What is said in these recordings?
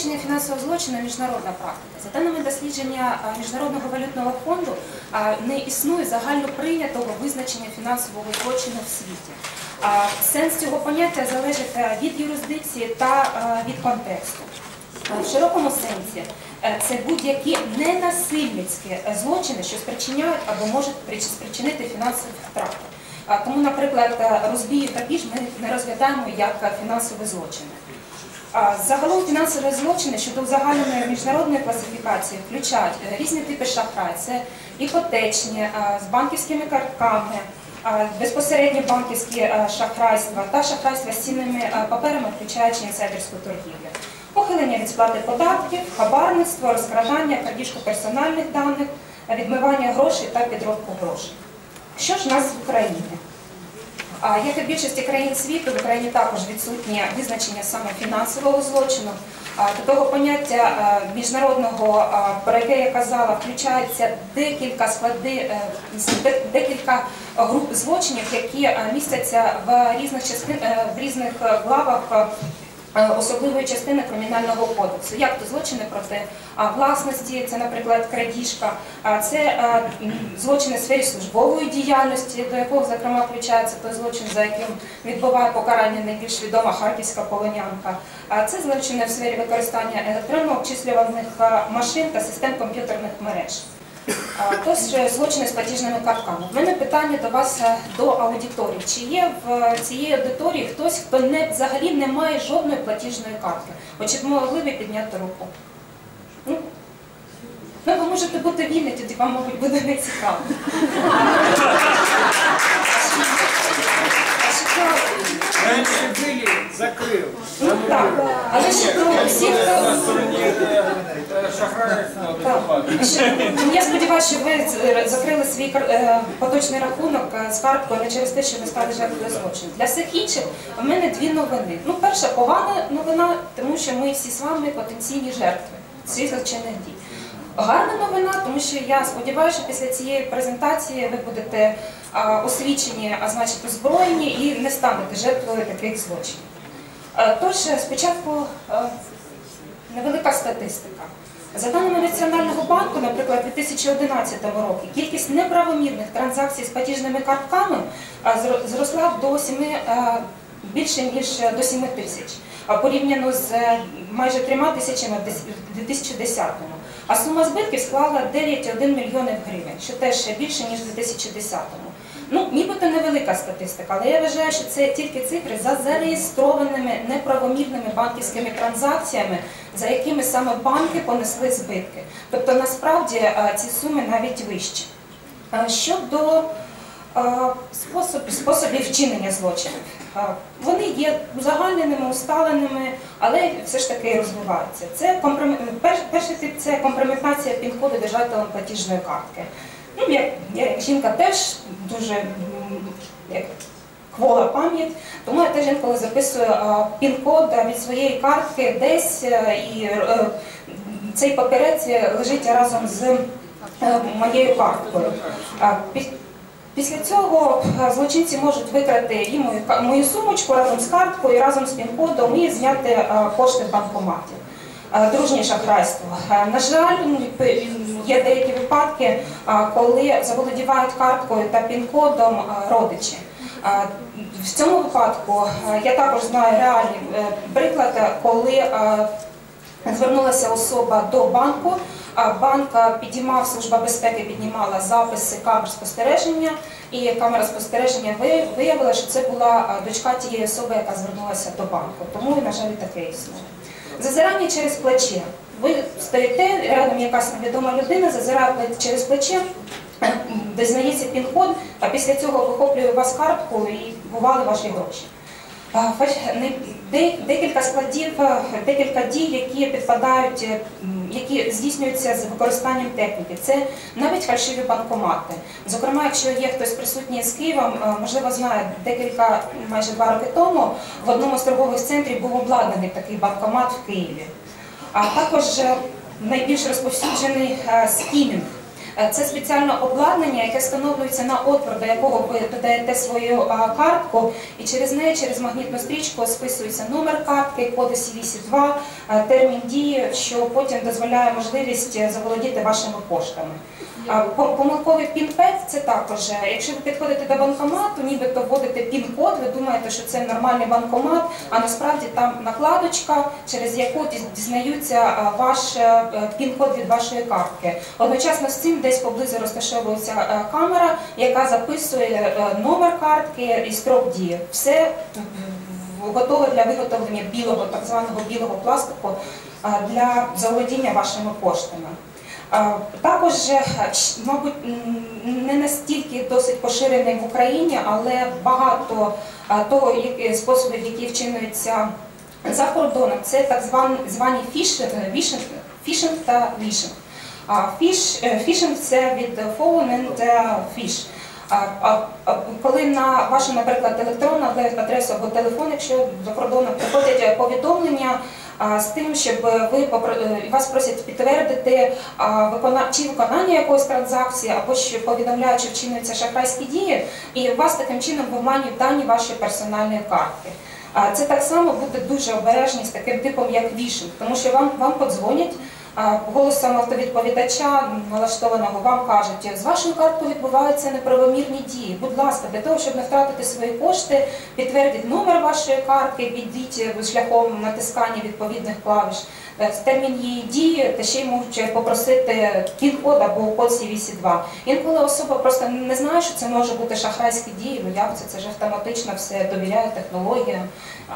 Визначення фінансового злочину міжнародна практика. За даними дослідження Міжнародного валютного фонду, не існує загально прийнятого визначення фінансового злочину в світі. Сенс цього поняття залежить е, від юрисдикції та е, від контексту. В широкому сенсі е, це будь-які ненасильницькі злочини, що спричиняють або можуть спричинити фінансові втрати. Тому, наприклад, розбій і грабіж ми не розглядаємо як фінансові злочини. Загалом фінансові злочини щодо узагальненої міжнародної класифікації включають е, різні типи шахрай. Це іпотечні, з банківськими картками, а, безпосередні банківські шахрайства та шахрайства з цінними паперами, включаючи інсайдерську торгівлю. Ухилення від сплати податків, хабарництво, розкрадання, крадіжку персональних даних, відмивання грошей та підробку грошей. Що ж в нас в Україні? Як і в більшості країн світу, в Україні також відсутнє визначення саме фінансового злочину. До того поняття міжнародного, про яке я казала, включається декілька склади, е, декілька груп злочинів, які е, містяться в різних частин е, в різних е, главах. Е, е, Особливої частини кримінального кодексу, як то злочини проти власності, це, наприклад, крадіжка, це е, злочини в сфері службової діяльності, до якого, зокрема, включається той злочин, за яким відбуває покарання найбільш відома харківська полонянка. Це злочини в сфері використання електронно обчислюваних е, машин та систем комп'ютерних мереж. Тож е, злочини з платіжними картками. У мене питання до вас е, до аудиторії. Чи є в цієї аудиторії хтось, хто не взагалі не має жодної платіжної картки? От чи б могли ви підняти руку? Ну, ну, ви можете бути вільні, тоді вам, мабуть, буде не цікаво. А що- Раньше были, закрыл. Ну так, але ж ну, всі, хто На стороне э, э, шахраев надо Так. копать. Ще- ну, Я сподіваюся, що ви з- закрили свій кар- е, поточний рахунок е, з карткою не через те, що ви стали жертвою злочину. Для всіх інших у мене дві новини. Ну, перша погана новина, тому що ми всі з вами потенційні жертви цих злочинних дій. Гарна новина, тому що я сподіваюся, що після цієї презентації ви будете а, освічені, а значить озброєні і не станете жертвою таких злочинів. Е, Тож, е, спочатку е, невелика статистика. За даними Національного банку, наприклад, у 2011 році кількість неправомірних транзакцій з платіжними картками зросла до 7, е, більше ніж до 7 тисяч, порівняно з майже трьома тисячами в дес- 2010-му. А сума збитків склала 9,1 мільйонів гривень, що теж ще більше, ніж у 2010-му. Ну, нібито невелика статистика, але я вважаю, що це тільки цифри за зареєстрованими неправомірними банківськими транзакціями, за якими саме банки понесли збитки. Тобто насправді е, ці суми навіть вищі. Е, Щодо способ, способів вчинення злочинів, вони є узагальненими, усталеними, але все ж таки розвиваються. Це компром... перший тип це компрометація пін-коду держателем платіжної картки. Ну, я, я як жінка теж дуже як квола пам'ять, тому я теж інколи записую пін-код від своєї картки десь, е, і е, цей папірець лежить разом з е, моєю карткою. Після цього е, злочинці можуть викрати і мою, мою сумочку разом з карткою, разом з пін-кодом і зняти е, кошти в банкоматі. Е, Дружнє шахрайство. На жаль, ну, є деякі випадки, коли заволодівають карткою та пін-кодом родичі. В цьому випадку я також знаю реальний е, приклад, е, коли Звернулася особа до банку, а банк е, підіймав, служба безпеки піднімала записи камер спостереження, і камера спостереження ви- виявила, що це була дочка тієї особи, яка звернулася до банку. Тому, на жаль, таке існує. Зазирання через плече. Ви стоїте, рядом якась невідома людина, зазирає через плече, е, де знається пін-код, а після цього вихоплює вас картку і бували ваші гроші. Декілька складів, е, декілька дій, які підпадають, е, які здійснюються з використанням техніки. Це навіть фальшиві банкомати. Зокрема, якщо є хтось присутній з Києвом, е, можливо, знає, декілька, майже два роки тому в одному з торгових центрів був обладнаний такий банкомат в Києві. А також е, найбільш розповсюджений е, скімінг. Е, Це спеціальне обладнання, яке встановлюється на отвор, до якого ви додаєте свою картку, і через неї, через магнітну стрічку, списується номер картки, код CVC2, е, термін дії, що потім дозволяє можливість е, заволодіти вашими коштами. Помилковий пін-пед це також. Якщо ви підходите до банкомату, нібито вводите пін-код, ви думаєте, що це нормальний банкомат, а насправді там накладочка, через яку дізнаються ваш пін-код від вашої картки. Одночасно з цим десь поблизу розташовується е, камера, яка записує е, номер картки і строк дії. Все готове для виготовлення білого, так званого білого пластику е, для заволодіння вашими коштами. Також, е, мабуть, не настільки досить поширений в Україні, але багато того, способів, які вчинюються за кордоном, це так звані, фішинг, та вішинг. А фіш, е, фішинг це від and е, fish. Коли на вашу, наприклад, електронну адресу або телефон, якщо за кордоном приходять повідомлення з тим, щоб ви е, вас просять підтвердити чи виконання якоїсь транзакції, або що повідомляють, що шахрайські дії, і вас таким чином виманюють дані вашої персональної картки. Це так само бути дуже обережні з таким типом, як вішинг, тому що вам, вам подзвонять. Голосом автовідповідача налаштованого вам кажуть, з вашою карткою відбуваються неправомірні дії. Будь ласка, для того, щоб не втратити свої кошти, підтвердіть номер вашої картки, підійдіть шляхом натискання відповідних клавіш, е, термін її дії, та ще й можуть попросити пін-код або код CVC2. Інколи особа просто не знає, що це може бути шахрайські дії, ну як це, це ж автоматично все довіряє технологіям.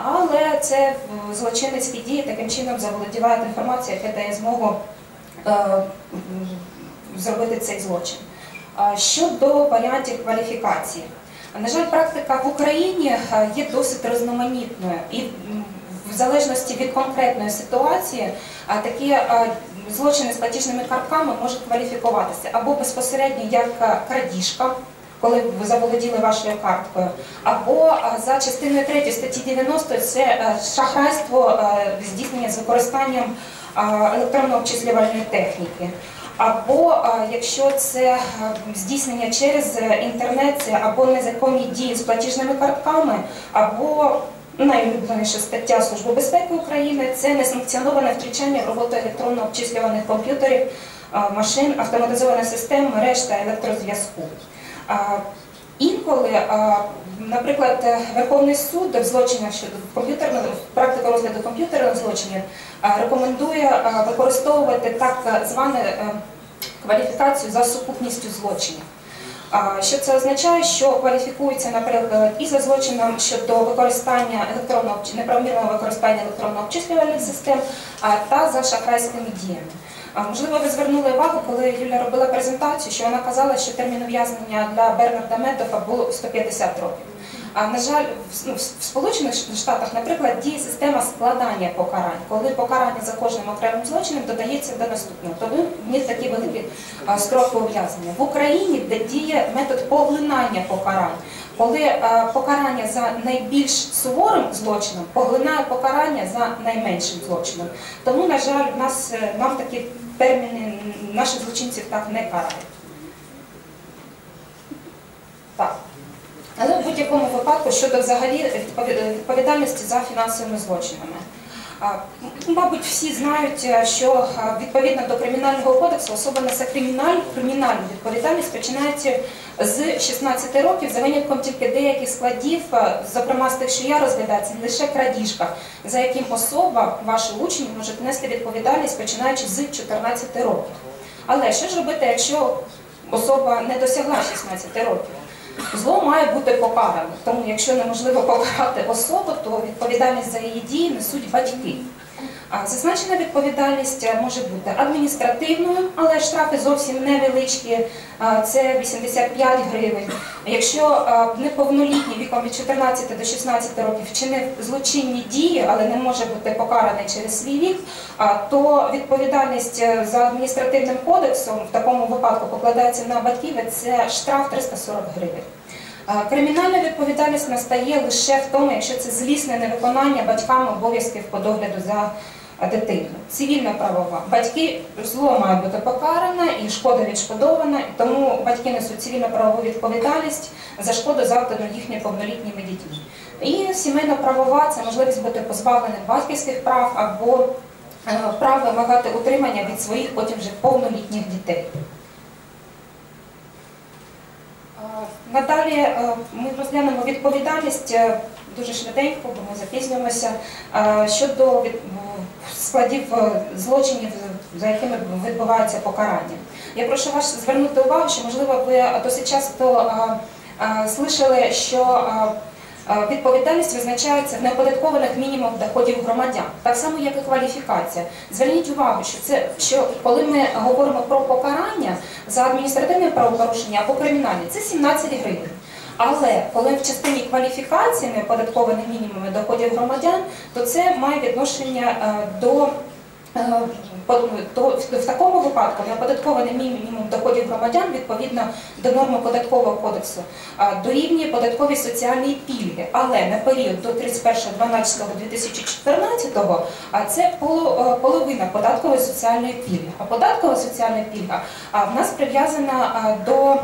Але це е, злочинницькі дії таким чином заволодівають інформацією, яка дає змогу е, зробити цей злочин. Щодо варіантів кваліфікації, на жаль, практика в Україні е, є досить різноманітною і в залежності від конкретної ситуації такі е, злочини з платіжними картками можуть кваліфікуватися або безпосередньо як е, крадіжка, коли ви заволоділи вашою карткою, або е, за частиною 3 статті 90 це шахрайство здійснення з використанням електронно-обчислювальної техніки. Або якщо це здійснення через інтернет, це або незаконні дії з платіжними картками, або найулюбленіша стаття Служби безпеки України це несанкціоноване втручання в роботу електронно-обчислюваних комп'ютерів, машин, автоматизованих систем, мереж та електрозв'язку. Інколи, наприклад, Верховний суд в злочинах щодо комп'ютерного практика розгляду комп'ютерних злочинів рекомендує використовувати так звану кваліфікацію за сукупністю злочинів. Що це означає, що кваліфікується, наприклад, і за злочином щодо використання електронного неправомірного використання електронно-обчислювальних систем, та за шахрайськими діями. Можливо, ви звернули увагу, коли Юля робила презентацію, що вона казала, що термін ув'язнення для Бернарда Медофа було 150 років. А на жаль, в, ну, Сполучених Штатах, наприклад, діє система складання покарань, коли покарання за кожним окремим злочином додається до наступного. Тому них такі великі строки ув'язнення. В Україні де діє метод поглинання покарань, коли покарання за найбільш суворим злочином поглинає покарання за найменшим злочином. Тому, на жаль, в нас е, нам такі терміни наших злочинців так не карають. Так. Але в будь-якому випадку щодо взагалі відпові- відповідальності за фінансовими злочинами. Мабуть, всі знають, е, що відповідно до кримінального кодексу особа несе криміналь, кримінальну відповідальність починаючи з 16 років за винятком тільки деяких складів, е, зокрема з тих, що я розглядаю, це лише крадіжка, за яким особа, ваші учні, можуть нести відповідальність починаючи з 14 років. Але що ж робити, якщо особа не досягла 16 років? Зло має бути покаране. Тому, якщо неможливо покарати особу, то відповідальність за її дії несуть батьки. А Зазначена відповідальність е, може бути адміністративною, але штрафи зовсім невеличкі, це 85 гривень. Якщо е, неповнолітній віком від 14 до 16 років вчинив злочинні дії, але не може бути покараний через свій вік, то відповідальність е, за адміністративним кодексом в такому випадку покладається на батьків, це штраф 340 гривень. Кримінальна відповідальність настає лише в тому, якщо це злісне невиконання батьками обов'язків по догляду за а, дитиною. Цивільна правова. Батьки зло має бути покаране і шкода відшкодована, тому батьки несуть цивільно правову відповідальність за шкоду завдану їхніми повнолітніми дітьми. І сімейна правова це можливість бути позбавленим батьківських прав або е, прав вимагати утримання від своїх потім вже повнолітніх дітей. Е, Надалі е, ми розглянемо відповідальність дуже швиденько, бо ми запізнюємося щодо складів е, злочинів, за якими відбувається покарання. Я прошу вас звернути увагу, що можливо ви досить часто слышали, що відповідальність визначається в неоподаткованих мінімумах доходів громадян, так само як і кваліфікація. Зверніть увагу, що це що коли ми говоримо про покарання за адміністративне правопорушення або кримінальне, це 17 гривень. Але коли в частині кваліфікації неоподаткованих мінімумів доходів громадян, то це має відношення е, до Е, то в такому випадку неоподаткований мінімум доходів громадян відповідно до норми податкового кодексу е, дорівнює податковій соціальній пільги, але на період до 31.12.2014 а це половина податкової соціальної пільги. А податкова соціальна пільга в нас прив'язана до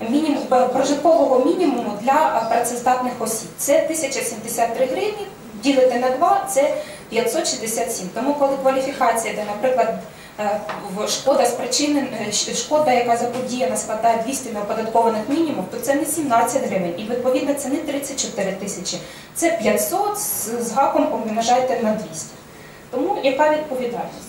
мінімум прожиткового мінімуму для е, працездатних осіб. Це 1073 гривні, ділити на 2 – це 567. Тому коли кваліфікація, де, наприклад, е, шкода спричинена, шкода, яка заподіяна, складає 200 неоподаткованих мінімум, то це не 17 гривень. І відповідно це не 34 тисячі, це 500 з з гаком помножайте на 200. Тому яка відповідальність?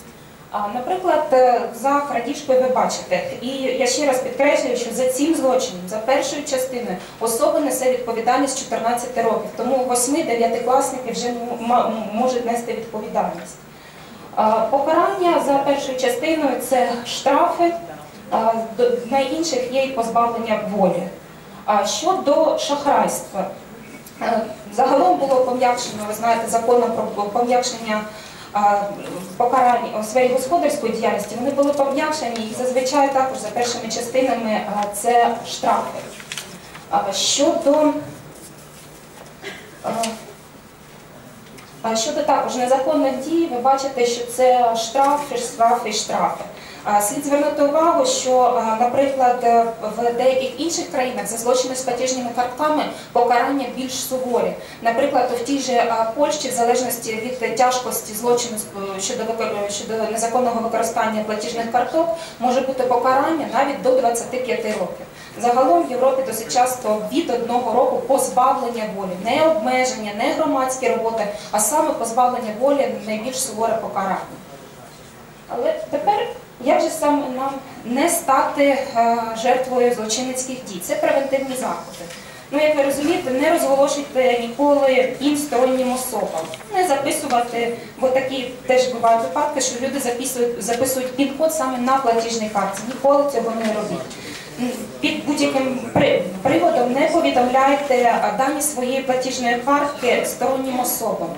Наприклад, е, за крадіжкою ви бачите, і я ще раз підкреслюю, що за цим злочином, за першою частиною, особа несе відповідальність 14 років, тому 8-9 класники вже можуть нести відповідальність. Покарання за першою частиною це штрафи, на інших є і позбавлення волі. Щодо шахрайства, Е, Загалом було пом'якшено, ви знаєте, законом про пом'якшення покарань у сфері господарської діяльності. Вони були пом'якшені і зазвичай також за першими частинами це штрафи. Щодо Щодо також незаконних дій, ви бачите, що це штрафи, штрафи штрафи. Слід звернути увагу, що, наприклад, е, в деяких інших країнах за злочини з платіжними картками покарання більш суворі. Наприклад, в тій же Польщі, в залежності від тяжкості злочину щодо щодо незаконного використання платіжних карток, може бути покарання навіть до 25 років. Загалом в Європі досить часто від одного року позбавлення волі, не обмеження, не громадські роботи, а саме позбавлення волі найбільш суворе покарання. Але тепер як же саме нам не стати е, жертвою злочинницьких дій? Це превентивні заходи. Ну, як ви розумієте, не розголошуйте ніколи їм стороннім особам, не записувати, бо такі теж бувають випадки, що люди записують, записують пін-код саме на платіжній картці. Ніколи цього не робіть. Під будь-яким приводом не повідомляйте дані своєї платіжної картки стороннім особам.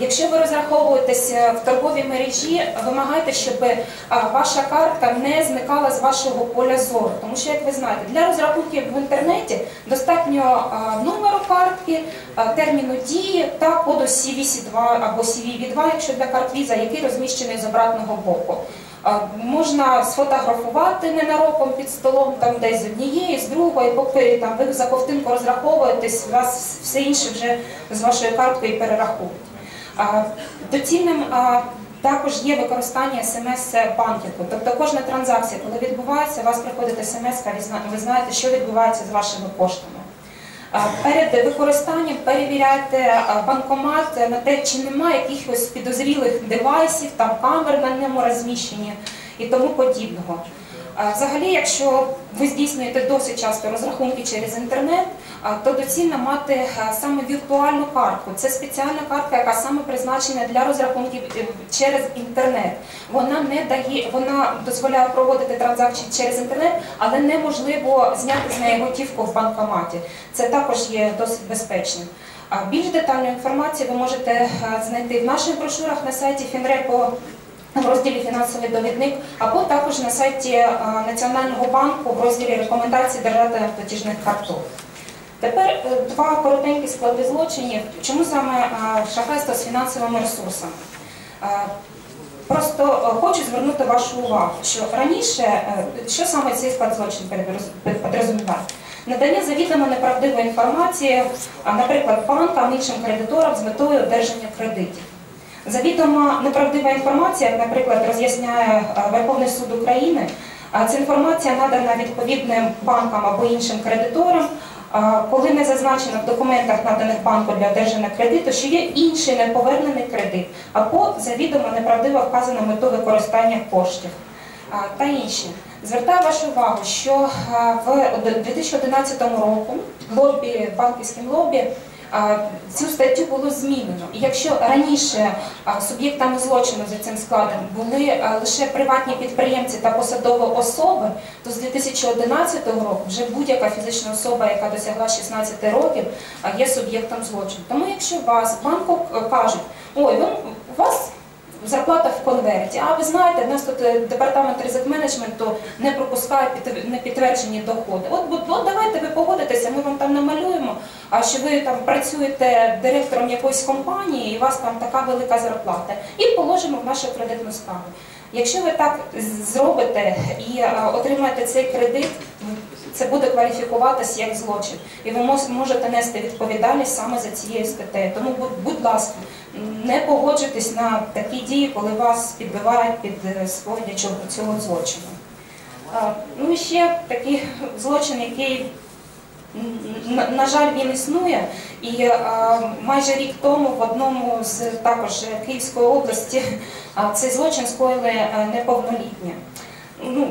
Якщо ви розраховуєтеся в торговій мережі, вимагайте, щоб ваша картка не зникала з вашого поля зору. Тому що, як ви знаєте, для розрахунків в інтернеті достатньо номеру картки, терміну дії та коду CVC2 або CVV2, якщо для карт Visa, який розміщений з обратного боку. Можна сфотографувати ненароком під столом, там десь з однієї, з другої, поки там ви за ковтинку розраховуєтесь, у вас все інше вже з вашою карткою перерахують. Доцільним також є використання смс-банкінгу. Тобто кожна транзакція, коли відбувається, у вас приходить смс, ви знаєте, що відбувається з вашими коштами. Перед використанням перевіряйте банкомат на те, чи немає якихось підозрілих девайсів, там камер на ньому розміщені і тому подібного. Взагалі, якщо ви здійснюєте досить часто розрахунки через інтернет, то доцільно мати саме віртуальну картку. Це спеціальна картка, яка саме призначена для розрахунків е, через інтернет. Вона не дає, вона дозволяє проводити транзакції через інтернет, але неможливо зняти з неї готівку в банкоматі. Це також є досить безпечним. Більш детальну інформацію ви можете е, знайти в наших брошурах на сайті Фінрепо в розділі фінансовий довідник, або також на сайті е, Національного банку в розділі рекомендацій держати платіжних карток. Тепер е, два коротенькі склади злочинів. Чому саме е, шахрайство з фінансовими ресурсами? Просто хочу звернути вашу увагу, що раніше, що саме цей склад злочин підрозуміває? Надання завідомо неправдивої інформації, наприклад, банкам, іншим кредиторам з метою одержання кредитів. Завідомо неправдива інформація, як, наприклад, роз'ясняє е, Верховний суд України, а ця інформація надана відповідним банкам або іншим кредиторам, коли не зазначено в документах, наданих банку для одержання кредиту, що є інший неповернений кредит, або завідомо неправдиво вказана мета використання коштів. Та інші. Звертаю вашу увагу, що в 2011 року лобі, банківським лобі цю статтю було змінено. І якщо раніше суб'єктами злочину за цим складом були лише приватні підприємці та посадові особи, то з 2011 року вже будь-яка фізична особа, яка досягла 16 років, є суб'єктом злочину. Тому якщо вас банку кажуть, ой, ви, у вас зарплата в конверті. А ви знаєте, в нас тут е, департамент ризик менеджменту не пропускає під- непідтверджені доходи. От, от, от давайте ви погодитеся, ми вам там намалюємо, а що ви там працюєте директором якоїсь компанії, і у вас там така велика зарплата, і положимо в нашу кредитну справу. Якщо ви так зробите і е, отримаєте цей кредит, це буде кваліфікуватися як злочин, і ви можете нести відповідальність саме за цією статтею. Тому, будь- будь ласка, не погоджуйтесь на такі дії, коли вас підбивають під е, скоєння цього, злочину. Ну і ще такий злочин, який, на, жаль, він існує. І е, майже рік тому в одному з також Київської області цей злочин скоїли е, неповнолітні. Ну,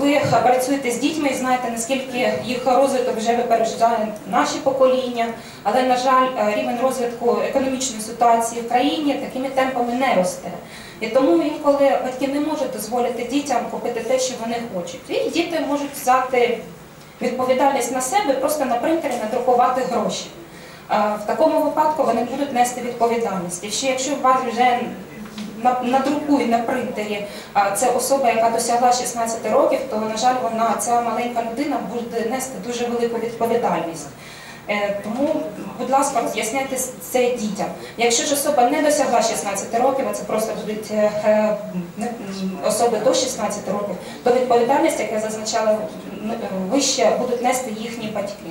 ви- працюєте з дітьми і знаєте, наскільки їх розвиток вже випереджає наші покоління, але, на жаль, е, рівень розвитку економічної ситуації в країні такими темпами не росте. І тому інколи батьки не можуть дозволити дітям купити те, що вони хочуть. І діти можуть взяти відповідальність на себе, просто на принтері надрукувати гроші. Е, В такому випадку вони будуть нести відповідальність. І ще якщо у вас вже надрукують на принтері це особа, яка досягла 16 років, то на жаль, вона ця маленька людина буде нести дуже велику відповідальність. Е, Тому, будь ласка, роз'ясняйте це дітям. Якщо ж особа не досягла 16 років, а це просто будуть е, е, особи до 16 років, то відповідальність, як я зазначала вище, будуть нести їхні батьки.